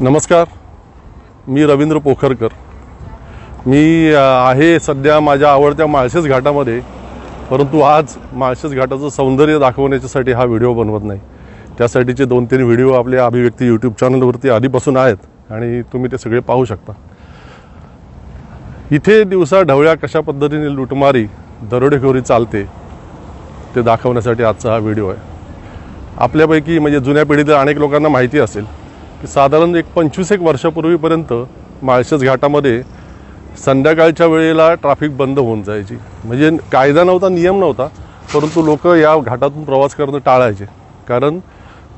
नमस्कार. मी रवींद्र पोखरकर. मी आहे सध्या माझ्या आवडत्या माळशेज घाटामध्ये परंतु आज माळशेज घाटाचं सौंदर्य दाखवण्याच्यासाठी हा व्हिडिओ बनवत नाही. त्यासाठीचे दोन तीन व्हिडिओ आपल्या अभिव्यक्ती यूट्यूब चॅनलवरती आधीपासून आहेत आणि तुम्ही ते सगळे पाहू शकता. इथे दिवसा ढवळ्या कशा पद्धतीने लुटमारी दरोडेखोरी चालते ते दाखवण्यासाठी आजचा हा व्हिडिओ आहे. आपल्यापैकी म्हणजे जुन्या पिढीतल्या अनेक लोकांना माहिती असेल की साधारण एक पंचवीस एक वर्षापूर्वीपर्यंत माळशेज घाटामध्ये संध्याकाळच्या वेळेला ट्रॅफिक बंद होऊन जायची. म्हणजे कायदा नव्हता नियम नव्हता परंतु लोक या घाटातून प्रवास करणं टाळायचे. कारण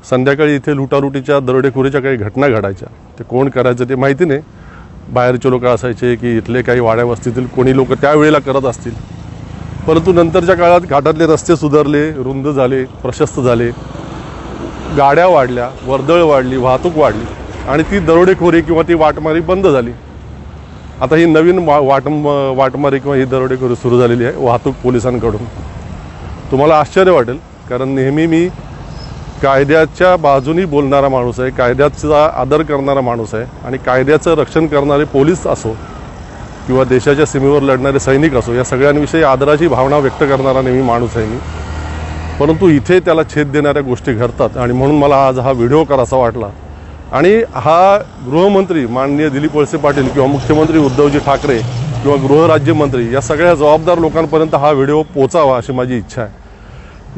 संध्याकाळी इथे लुटालुटीच्या दरोडेखोरीच्या काही घटना घडायच्या. ते कोण करायचं ते माहिती नाही. बाहेरचे लोक असायचे की इथले काही वाड्या वस्तीतील कोणी लोक त्यावेळेला करत असतील. परंतु नंतरच्या काळात घाटातले रस्ते सुधारले रुंद झाले प्रशस्त झाले. गाड्या वाढल्या वर्दळ वाढली वाहतूक वाढली आणि ती दरोडेखोरी किंवा ती वाटमारी बंद झाली. आता ही नवीन वा वाट वाटमारी किंवा ही दरोडेखोरी सुरू झालेली आहे वाहतूक पोलिसांकडून. तुम्हाला आश्चर्य वाटेल कारण नेहमी मी कायद्याच्या बाजूनी बोलणारा माणूस आहे कायद्याचा आदर करणारा माणूस आहे आणि कायद्याचं रक्षण करणारे पोलीस असो किंवा देशाच्या सीमेवर लढणारे सैनिक असो या सगळ्यांविषयी आदराची भावना व्यक्त करणारा नेहमी माणूस आहे मी. परंतु इथे त्याला छेद देणाऱ्या गोष्टी घडतात. आणि म्हणून मला आज हा व्हिडिओ करासा वाटला. आणि हा गृहमंत्री माननीय दिलीप वळसे पाटील किंवा मुख्यमंत्री उद्धवजी ठाकरे किंवा गृहराज्यमंत्री या सगळ्या जबाबदार लोकांपर्यंत हा व्हिडिओ पोचावा अशी माझी इच्छा आहे.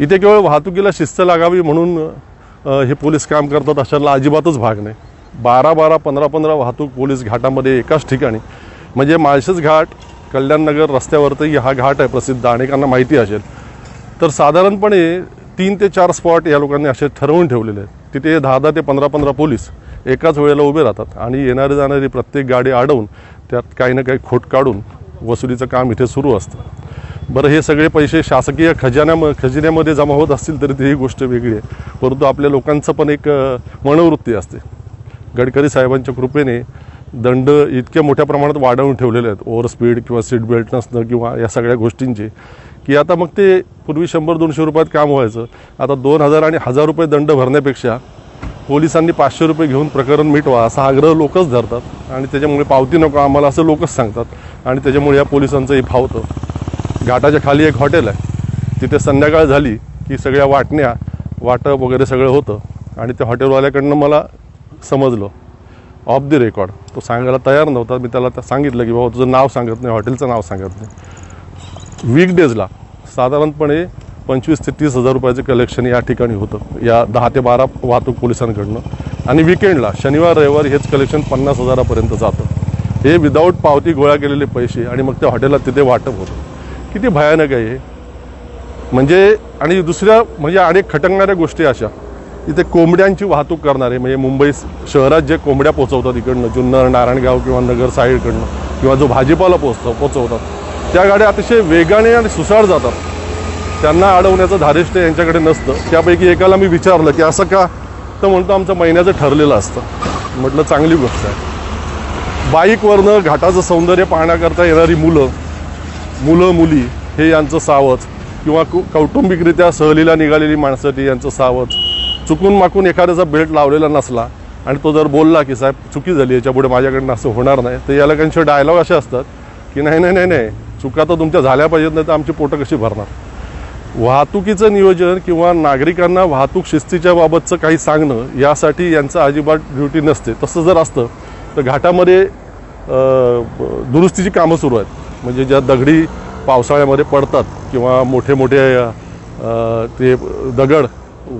इथे केवळ वाहतुकीला शिस्त लागावी म्हणून हे पोलीस काम करतात अशाला अजिबातच भाग नाही. बारा बारा पंधरा पंधरा वाहतूक पोलीस घाटामध्ये एकाच ठिकाणी. म्हणजे माळशेज घाट कल्याणनगर रस्त्यावरती हा घाट आहे प्रसिद्ध. अनेकांना माहिती असेल. तर साधारणपणे तीन ते चार स्पॉट या लोकांनी असे ठरवून ठेवलेले आहेत. तिथे दहा दहा ते पंधरा पंधरा पोलीस एकाच वेळेला उभे राहतात आणि येणारी जाणारी प्रत्येक गाडी अडवून त्यात काही ना काही खोट काढून वसुलीचं काम इथे सुरू असतं. बरं हे सगळे पैसे शासकीय खजान्याम खजिन्यामध्ये जमा होत असतील तरी ती ही गोष्ट वेगळी आहे. परंतु आपल्या लोकांचं पण एक मनोवृत्ती असते. गडकरी साहेबांच्या कृपेने दंड इतक्या मोठ्या प्रमाणात वाढवून ठेवलेले आहेत. ओव्हर स्पीड किंवा सीट बेल्ट नसणं किंवा या सगळ्या गोष्टींचे. की आता मग ते पूर्वी शंभर दोनशे रुपयात काम व्हायचं. आता दोन हजार आणि हजार रुपये दंड भरण्यापेक्षा पोलिसांनी पाचशे रुपये घेऊन प्रकरण मिटवा असा आग्रह लोकच धरतात. आणि त्याच्यामुळे पावती नको आम्हाला असं लोकच सांगतात. आणि त्याच्यामुळे या पोलिसांचंही फावतं घाटाच्या खाली एक हॉटेल आहे. तिथे संध्याकाळ झाली की सगळ्या वाटण्या वाटप वगैरे सगळं होतं. आणि त्या हॉटेलवाल्याकडनं मला समजलं. ऑफ द रेकॉर्ड तो सांगायला तयार नव्हता. मी त्याला सांगितलं की बाबा तुझं नाव सांगत नाही हॉटेलचं नाव सांगत नाही. वीकडेजला साधारणपणे पंचवीस ते तीस हजार रुपयाचं कलेक्शन या ठिकाणी होतं. या दहा ते बारा वाहतूक पोलिसांकडनं. आणि विकेंडला शनिवार रविवार हेच कलेक्शन पन्नास हजारापर्यंत जातं. हे विदाऊट पावती गोळा केलेले पैसे आणि मग त्या हॉटेलला तिथे वाटप होतं. किती भयानक आहे हे. म्हणजे आणि दुसऱ्या म्हणजे अनेक खटकणाऱ्या गोष्टी अशा. इथे कोंबड्यांची वाहतूक करणारे म्हणजे मुंबई शहरात जे कोंबड्या पोचवतात इकडनं जुन्नर नारायणगाव किंवा नगर साईडकडनं किंवा जो भाजीपाला पोचतो पोचवतात त्या गाड्या अतिशय वेगाने आणि सुसाट जातात. त्यांना अडवण्याचं धारिष्ट्य यांच्याकडे नसतं. त्यापैकी एकाला मी विचारलं की असं का? तर म्हणतो आमचं महिन्याचं ठरलेलं असतं. म्हटलं चांगली गोष्ट आहे. बाईकवरनं घाटाचं सौंदर्य पाहण्याकरता येणारी मुलं मुलं मुली हे यांचं सावज किंवा कु कौटुंबिकरित्या सहलीला निघालेली माणसं ती यांचं सावज चुकून माकून एखाद्याचा बेल्ट लावलेला नसला आणि तो जर बोलला की साहेब चुकी झाली याच्यापुढे माझ्याकडनं असं होणार नाही. तर याला त्यांचे डायलॉग असे असतात की नाही नाही नाही नाही चुका तर तुमच्या झाल्या पाहिजेत नाही तर आमची पोटं कशी भरणार? वाहतुकीचं नियोजन किंवा नागरिकांना वाहतूक शिस्तीच्या बाबतचं काही सांगणं यासाठी यांचं अजिबात ड्युटी नसते. तसं जर असतं तर घाटामध्ये दुरुस्तीची कामं सुरू आहेत. म्हणजे ज्या दगडी पावसाळ्यामध्ये पडतात किंवा मोठे मोठे ते दगड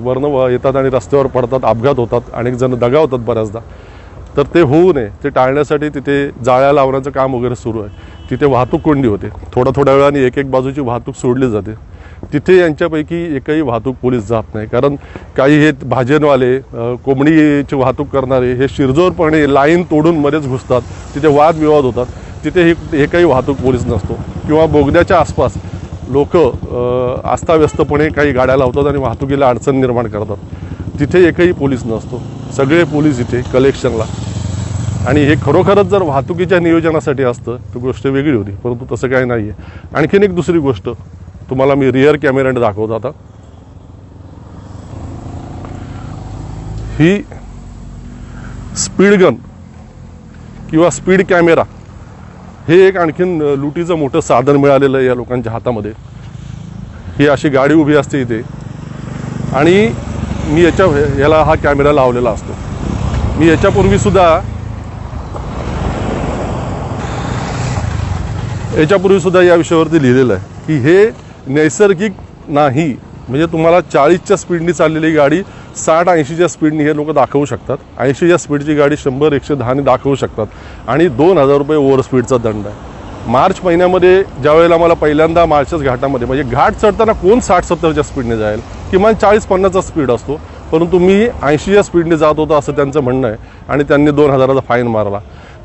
वरनं व- येतात आणि रस्त्यावर पडतात अपघात होतात अनेक जण दगावतात बऱ्याचदा. तर ते होऊ नये ते टाळण्यासाठी तिथे जाळ्या लावण्याचं काम वगैरे सुरू आहे. तिथे वाहतूक कोंडी होते. थोड्या थोड्या वेळाने एक एक बाजूची वाहतूक सोडली जाते. तिथे यांच्यापैकी एकही वाहतूक पोलीस जात नाही. कारण काही हे भाजनवाले कोंबडीची वाहतूक करणारे हे शिरजोरपणे लाईन तोडून मध्येच घुसतात. तिथे वादविवाद होतात. तिथे हे एकही वाहतूक पोलीस नसतो. किंवा बोगद्याच्या आसपास लोक आस्थाव्यस्तपणे काही गाड्या लावतात आणि वाहतुकीला अडचण निर्माण करतात. तिथे एकही पोलीस नसतो. सगळे पोलीस इथे कलेक्शनला. आणि हे खरोखरच जर वाहतुकीच्या नियोजनासाठी असतं तर गोष्ट वेगळी होती परंतु तसं काही नाही आहे आणखीन एक दुसरी गोष्ट तुम्हाला मी रिअर कॅमेऱ्याने दाखवतो आता. ही स्पीड गन किंवा स्पीड कॅमेरा हे एक आणखीन लुटीचं मोठं साधन मिळालेलं आहे या लोकांच्या हातामध्ये. ही अशी गाडी उभी असते इथे. आणि मी याच्या याला हा कॅमेरा लावलेला असतो. मी याच्यापूर्वीसुद्धा याच्यापूर्वीसुद्धा या विषयावरती लिहिलेलं आहे की हे नैसर्गिक नाही. म्हणजे तुम्हाला चाळीसच्या स्पीडनी चाललेली गाडी साठ ऐंशीच्या स्पीडनी हे लोक दाखवू शकतात. ऐंशीच्या स्पीडची गाडी शंभर एकशे दहाने दाखवू शकतात. आणि दोन हजार रुपये ओव्हर स्पीडचा दंड आहे. मार्च महिन्यामध्ये ज्यावेळेला मला पहिल्यांदा मार्चच घाटामध्ये म्हणजे घाट चढताना कोण साठ सत्तरच्या स्पीडने जाईल? किमान चाळीस पन्नासचा स्पीड असतो. परंतु मी ऐंशीच्या स्पीडने जात होतो असं त्यांचं म्हणणं आहे. आणि त्यांनी दोन हजाराचा फाईन मारला.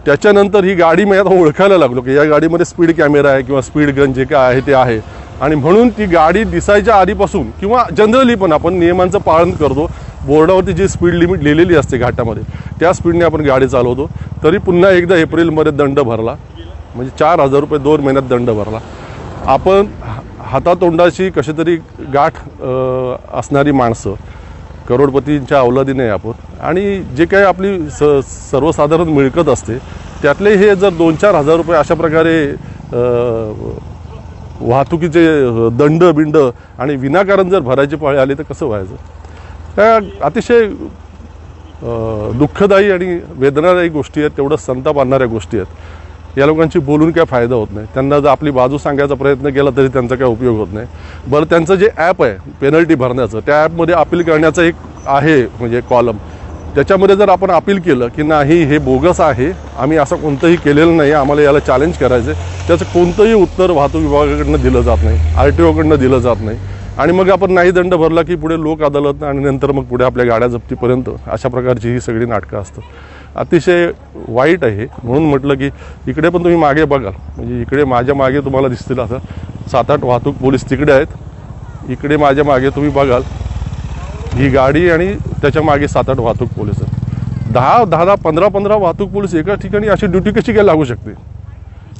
त्याच्यानंतर ही गाडी मी आता ओळखायला लागलो की या गाडीमध्ये स्पीड कॅमेरा आहे किंवा स्पीड गन जे काय आहे ते आहे. आणि म्हणून ती गाडी दिसायच्या आधीपासून किंवा जनरली पण आपण नियमांचं पालन करतो. बोर्डावरती जी स्पीड लिमिट लिहिलेली असते घाटामध्ये त्या स्पीडने आपण गाडी चालवतो. तरी पुन्हा एकदा एप्रिलमध्ये दंड भरला. म्हणजे चार हजार रुपये दोन महिन्यात दंड भरला. आपण हातातोंडाशी कशीतरी कशी तरी गाठ असणारी माणसं करोडपतींच्या अवलादीने नाही आपण. आणि जे काही आपली स सर्वसाधारण मिळकत असते त्यातले हे जर दोन चार हजार रुपये अशा प्रकारे वाहतुकीचे दंड बिंड आणि विनाकारण जर भरायचे पाळी आले तर कसं व्हायचं? त्या अतिशय दुःखदायी आणि वेदनादायी गोष्टी आहेत तेवढं संताप आणणाऱ्या गोष्टी आहेत. या लोकांशी बोलून काय फायदा होत नाही. त्यांना जर आपली बाजू सांगायचा प्रयत्न केला तरी त्यांचा काय उपयोग होत नाही. बरं त्यांचं जे ॲप आहे पेनल्टी भरण्याचं त्या ॲपमध्ये अपील करण्याचं एक आहे म्हणजे कॉलम त्याच्यामध्ये जर आपण अपील केलं की नाही हे बोगस आहे आम्ही असं कोणतंही केलेलं नाही आम्हाला याला चॅलेंज करायचं आहे त्याचं कोणतंही उत्तर वाहतूक विभागाकडनं दिलं जात नाही आर टी ओकडनं दिलं जात नाही. आणि मग आपण नाही दंड भरला की पुढे लोक अदालत आणि नंतर मग पुढे आपल्या गाड्या जप्तीपर्यंत अशा प्रकारची ही सगळी नाटकं असतात. अतिशय वाईट आहे म्हणून म्हटलं की इकडे पण तुम्ही मागे बघाल म्हणजे इकडे माझ्या मागे तुम्हाला दिसतील आता सात आठ वाहतूक पोलीस तिकडे आहेत. इकडे माझ्या मागे तुम्ही बघाल. ही गाडी आणि त्याच्यामागे सात आठ वाहतूक पोलीस आहेत. दहा दहा दहा पंधरा पंधरा वाहतूक पोलीस एका ठिकाणी अशी ड्युटी कशी काय लागू शकते?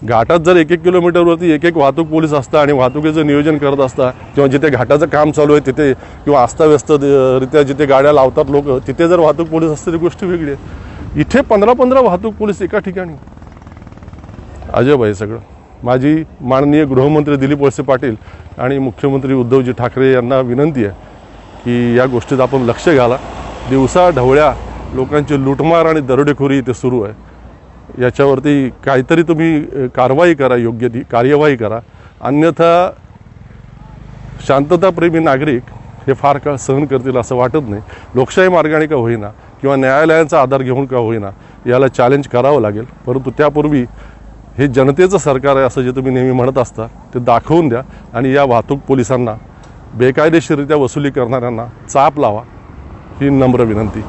घाटात जर एक एक किलोमीटरवरती एक एक वाहतूक पोलीस असता आणि वाहतुकीचं नियोजन करत असता किंवा जिथे घाटाचं काम चालू आहे तिथे किंवा अस्ताव्यस्तरित्या जिथे गाड्या लावतात लोक तिथे जर वाहतूक पोलीस असते ती गोष्ट वेगळी आहे. इथे पंधरा पंधरा वाहतूक पोलीस एका ठिकाणी. अजब आहे सगळं. माझी माननीय गृहमंत्री दिलीप वळसे पाटील आणि मुख्यमंत्री उद्धवजी ठाकरे यांना विनंती आहे की या गोष्टीत आपण लक्ष घाला. दिवसा ढवळ्या लोकांची लुटमार आणि दरोडेखोरी इथे सुरू आहे. याच्यावरती काहीतरी तुम्ही कारवाई करा योग्य ती कार्यवाही करा. अन्यथा शांतताप्रेमी नागरिक हे फार काळ सहन करतील असं वाटत नाही. लोकशाही मार्गाने का होईना. किंवा न्यायालयांचा आधार घेऊन का होईना याला चॅलेंज करावं लागेल. परंतु त्यापूर्वी हे जनतेचं सरकार आहे असं जे तुम्ही नेहमी म्हणत असता ते दाखवून द्या आणि या वाहतूक पोलिसांना बेकायदेशीररित्या वसुली करणाऱ्यांना चाप लावा ही नम्र विनंती.